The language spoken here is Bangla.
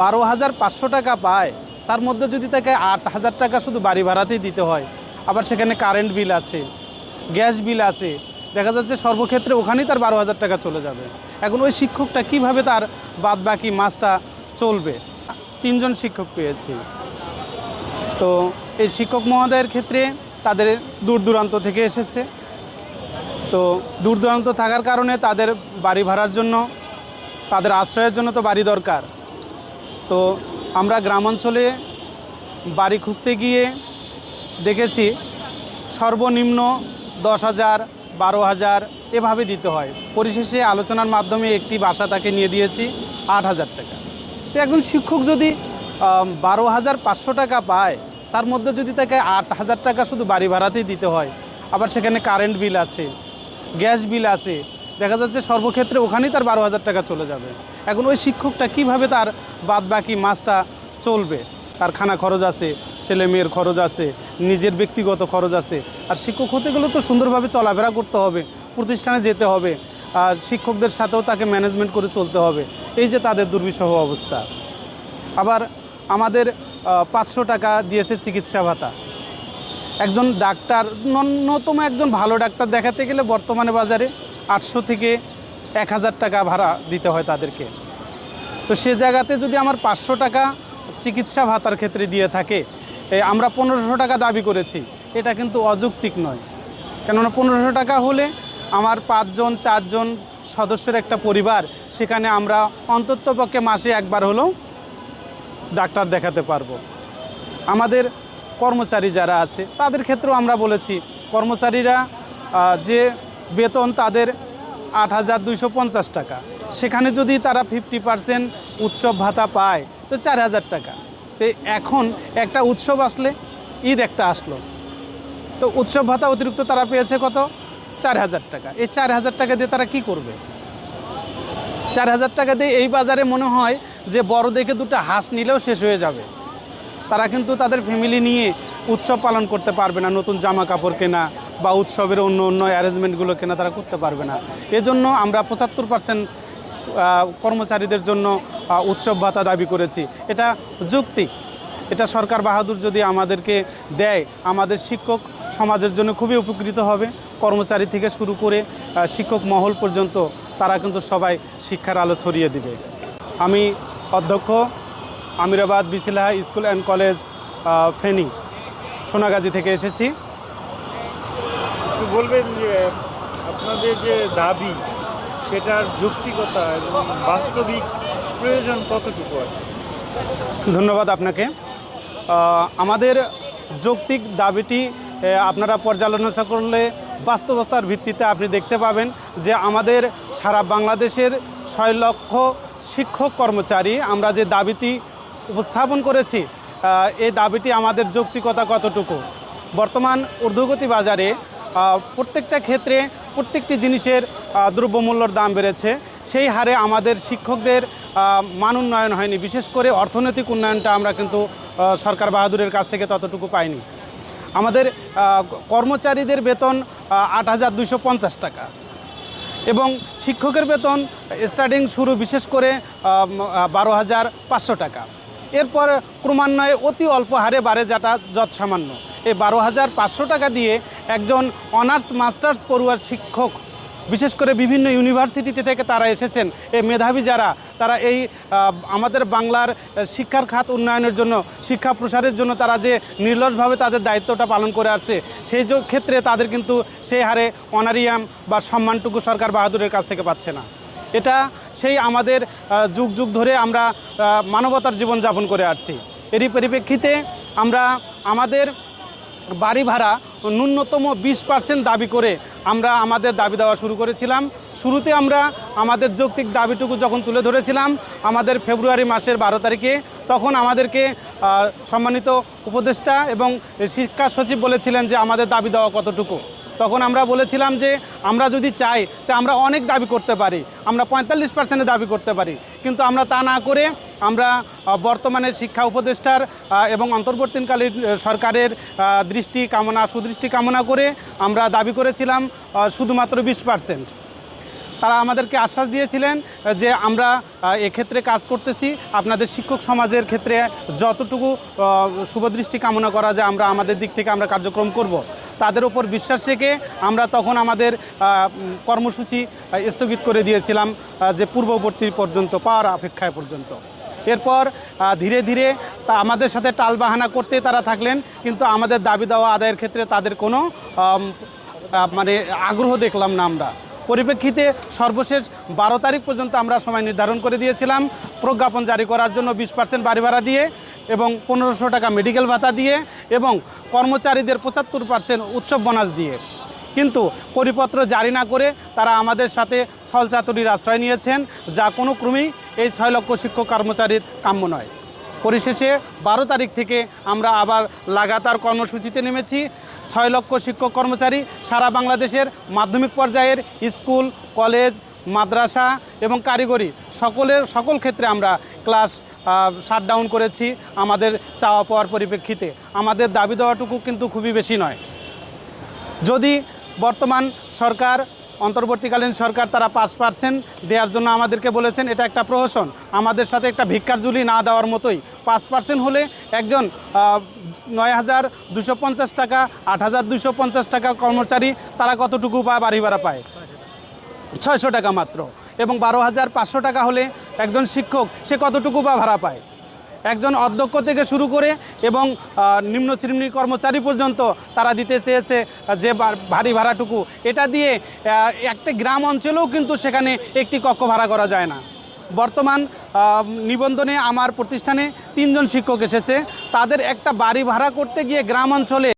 বারো হাজার পাঁচশো টাকা পায়। তার মধ্যে যদি তাকে আট হাজার টাকা শুধু বাড়ি ভাড়াতেই দিতে হয়, আবার সেখানে কারেন্ট বিল আছে, গ্যাস বিল আছে, দেখা যাচ্ছে সর্বক্ষেত্রে ওখানেই তার বারো হাজার টাকা চলে যাবে। এখন ওই শিক্ষকটা কীভাবে তার বাদ বাকি মাসটা চলবে? তিনজন শিক্ষক পেয়েছি। তো এই শিক্ষক মহোদয়ের ক্ষেত্রে তাদের দূর দূরান্ত থেকে এসেছে। তো দূর দূরান্ত থাকার কারণে তাদের বাড়ি ভাড়ার জন্য, তাদের আশ্রয়ের জন্য তো বাড়ি দরকার। তো আমরা গ্রামাঞ্চলে বাড়ি খুঁজতে গিয়ে দেখেছি সর্বনিম্ন দশ হাজার, বারো হাজার এভাবে দিতে হয়। পরিশেষে আলোচনার মাধ্যমে একটি বাসা তাকে নিয়ে দিয়েছি আট হাজার টাকা। তো একজন শিক্ষক যদি বারো হাজার পাঁচশো টাকা পায়, তার মধ্যে যদি তাকে আট হাজার টাকা শুধু বাড়ি ভাড়াতেই দিতে হয়, আবার সেখানে কারেন্ট বিল আছে গ্যাস বিল আছে, দেখা যাচ্ছে সর্বক্ষেত্রে ওখানেই তার বারো হাজার টাকা চলে যাবে। এখন ওই শিক্ষকটা কীভাবে তার বাদ বাকি মাসটা চলবে? তার খানা খরচ আছে, ছেলে মেয়ের খরচ আছে, নিজের ব্যক্তিগত খরচ আছে। আর শিক্ষক হতে গেলে তো সুন্দরভাবে চলাফেরা করতে হবে, প্রতিষ্ঠানে যেতে হবে, আর শিক্ষকদের সাথেও তাকে ম্যানেজমেন্ট করে চলতে হবে। এই যে তাদের দুর্বিষহ অবস্থা। আবার আমাদের পাঁচশো টাকা দিয়েছে চিকিৎসা ভাতা। একজন ডাক্তার, ন্যূনতম একজন ভালো ডাক্তার দেখাতে গেলে বর্তমানে বাজারে আটশো থেকে এক হাজার টাকা ভাড়া দিতে হয় তাদেরকে। তো সে জায়গাতে যদি আমার পাঁচশো টাকা চিকিৎসা ভাতার ক্ষেত্রে দিয়ে থাকে আমরা পনেরোশো টাকা দাবি করেছি, এটা কিন্তু অযৌক্তিক নয়। কেননা পনেরোশো টাকা হলে আমার পাঁচজন, চারজন সদস্যের একটা পরিবার, সেখানে আমরা অন্ততপক্ষে মাসে একবার হলেও ডাক্তার দেখাতে পারব। আমাদের কর্মচারী যারা আছে, তাদের ক্ষেত্রেও আমরা বলেছি, কর্মচারীরা যে বেতন তাদের আট হাজার দুইশো পঞ্চাশ টাকা। সেখানে যদি তারা ফিফটি পার্সেন্ট উৎসব ভাতা পায়, তো চার হাজার টাকা। তো এখন একটা উৎসব আসলে ঈদ একটা আসলো। তো উৎসব ভাতা অতিরিক্ত তারা পেয়েছে কত? চার হাজার টাকা। এই চার হাজার টাকা দিয়ে তারা কি করবে? চার হাজার টাকা দিয়ে এই বাজারে মনে হয় যে বড় দেখে দুটো হাঁস নিলেও শেষ হয়ে যাবে। তারা কিন্তু তাদের ফ্যামিলি নিয়ে উৎসব পালন করতে পারবে না, নতুন জামা কাপড় কেনা বা উৎসবের অন্য অন্য অ্যারেঞ্জমেন্টগুলো কেনা তারা করতে পারবে না। এজন্য আমরা পঁচাত্তর পার্সেন্ট কর্মচারীদের জন্য উৎসব ভাতা দাবি করেছি। এটা যুক্তি। এটা সরকার বাহাদুর যদি আমাদেরকে দেয়, আমাদের শিক্ষক সমাজের জন্য খুবই উপকৃত হবে। কর্মচারী থেকে শুরু করে শিক্ষক মহল পর্যন্ত তারা কিন্তু সবাই শিক্ষার আলো ছড়িয়ে দিবে। আমি অধ্যক্ষ, Amirabad বিসিলাহা school and college Feni, Sonagazi থেকে এসেছি। বলবেন যে, আপনাদের যে দাবি, সেটার যৌক্তিকতা এবং বাস্তবিক প্রয়োজন কতটুকু আছে? ধন্যবাদ আপনাকে। আমাদের যৌক্তিক দাবিটি আপনারা পর্যালোচনা করলে বাস্তবতার ভিত্তিতে আপনি দেখতে পাবেন যে আমাদের সারা বাংলাদেশের ছয় লক্ষ শিক্ষক কর্মচারী, আমরা যে দাবিটি উপস্থাপন করেছি এই দাবিটি আমাদের যৌক্তিকতা কতটুকু? বর্তমান ঊর্ধ্বগতি বাজারে প্রত্যেকটা ক্ষেত্রে প্রত্যেকটি জিনিসের দ্রব্যমূল্যর দাম বেড়েছে। সেই হারে আমাদের শিক্ষকদের মান উন্নয়ন হয়নি। বিশেষ করে অর্থনৈতিক উন্নয়নটা আমরা কিন্তু সরকার বাহাদুরের কাছ থেকে ততটুকু পাইনি। আমাদের কর্মচারীদের বেতন আট হাজার দুইশো পঞ্চাশ টাকা। এবং শিক্ষকের বেতন, স্টার্টিং শুরু বিশেষ করে বারো হাজার পাঁচশো টাকা। এরপর ক্রমান্বয়ে অতি অল্প হারে বাড়ে, যেটা যৎ সামান্য এই বারো হাজার পাঁচশো টাকা দিয়ে একজন অনার্স মাস্টার্স পড়ুয়ার শিক্ষক, বিশেষ করে বিভিন্ন ইউনিভার্সিটিতে থেকে তারা এসেছেন। এই মেধাবী যারা, তারা এই আমাদের বাংলার শিক্ষার খাত উন্নয়নের জন্য, শিক্ষা প্রসারের জন্য তারা যে নির্লসভাবে তাদের দায়িত্বটা পালন করে আসছে, সেই ক্ষেত্রে তাদের কিন্তু সেই হারে অনারিয়াম বা সম্মানটুকু সরকার বাহাদুরের কাছ থেকে পাচ্ছে না। এটা সেই আমাদের যুগ যুগ ধরে আমরা মানবতার জীবন যাপন করে আসছি। এরই পরিপ্রেক্ষিতে আমরা আমাদের বাড়ি ভাড়া ন্যূনতম বিশ পার্সেন্ট দাবি করে আমরা আমাদের দাবি দেওয়া শুরু করেছিলাম। শুরুতে আমরা আমাদের যৌক্তিক দাবিটুকু যখন তুলে ধরেছিলাম আমাদের ফেব্রুয়ারি মাসের বারো তারিখে, তখন আমাদেরকে সম্মানিত উপদেষ্টা এবং শিক্ষা সচিব বলেছিলেন যে আমাদের দাবি দেওয়া কতটুকু। তখন আমরা বলেছিলাম যে আমরা যদি চাই, তা আমরা অনেক দাবি করতে পারি। আমরা পঁয়তাল্লিশ পার্সেন্টের দাবি করতে পারি। কিন্তু আমরা তা না করে আমরা বর্তমানে শিক্ষা উপদেষ্টার এবং অন্তর্বর্তীকালীন সরকারের দৃষ্টি কামনা, সুদৃষ্টি কামনা করে আমরা দাবি করেছিলাম শুধুমাত্র বিশ পার্সেন্ট তারা আমাদেরকে আশ্বাস দিয়েছিলেন যে আমরা এক্ষেত্রে কাজ করতেছি। আপনাদের শিক্ষক সমাজের ক্ষেত্রে যতটুকু শুভদৃষ্টি কামনা করা যায়, আমরা আমাদের দিক থেকে আমরা কার্যক্রম করব। তাদের ওপর বিশ্বাস রেখে আমরা তখন আমাদের কর্মসূচি স্থগিত করে দিয়েছিলাম যে পূর্ববর্তী পর্যন্ত, পাওয়ার অপেক্ষায় পর্যন্ত। এরপর ধীরে ধীরে তা আমাদের সাথে টালবাহানা করতে তারা থাকলেন, কিন্তু আমাদের দাবি দেওয়া আদায়ের ক্ষেত্রে তাদের কোনো মানে আগ্রহ দেখলাম না আমরা। পরিপ্রেক্ষিতে সর্বশেষ বারো তারিখ পর্যন্ত আমরা সময় নির্ধারণ করে দিয়েছিলাম। প্রজ্ঞাপন জারি করার জন্য বিশ পার্সেন্ট বাড়ি ভাড়া দিয়ে এবং পনেরোশো টাকা মেডিকেল ভাতা দিয়ে এবং কর্মচারীদের পঁচাত্তর পার্সেন্ট উৎসব বোনাস দিয়ে। কিন্তু পরিপত্র জারি না করে তারা আমাদের সাথে ছলচাতুরির আশ্রয় নিয়েছেন, যা কোনো ক্রমেই এই ছয় লক্ষ শিক্ষক কর্মচারীর কাম্য নয়। পরিশেষে বারো তারিখ থেকে আমরা আবার লাগাতার কর্মসূচিতে নেমেছি। ছয় লক্ষ শিক্ষক কর্মচারী সারা বাংলাদেশের মাধ্যমিক পর্যায়ের স্কুল, কলেজ, মাদ্রাসা এবং কারিগরি সকলের, সকল ক্ষেত্রে আমরা ক্লাস শাটডাউন করেছি আমাদের চাওয়া পাওয়ার পরিপ্রেক্ষিতে। আমাদের দাবি দেওয়াটুকু কিন্তু খুবই বেশি নয়। যদি বর্তমান সরকার, অন্তর্বর্তীকালীন সরকার তারা পাঁচ পার্সেন্ট দেওয়ার জন্য আমাদেরকে বলেছেন, এটা একটা প্রহসন। আমাদের সাথে একটা ভিক্ষার জুলি না দেওয়ার মতোই। পাঁচ পার্সেন্ট হলে একজন নয় হাজার দুশো পঞ্চাশ টাকা, আট হাজার দুশো পঞ্চাশ টাকা কর্মচারী তারা কতটুকু পায় বাড়ি ভাড়া পায়? ছয়শো টাকা মাত্র। এবং বারো হাজার পাঁচশো টাকা হলে একজন শিক্ষক, সে কতটুকু বা ভাড়া পায়? একজন অধ্যক্ষ থেকে শুরু করে এবং নিম্ন শ্রেণি কর্মচারী পর্যন্ত তারা দিতে চেয়েছে, যে ভারী ভাড়াটুকু। এটা দিয়ে একটা গ্রাম অঞ্চলেও কিন্তু সেখানে একটি কক্ষ ভাড়া করা যায় না। বর্তমান নিবন্ধনে আমার প্রতিষ্ঠানে তিনজন শিক্ষক এসেছে। তাদের একটা বাড়ি ভাড়া করতে গিয়ে গ্রাম অঞ্চলে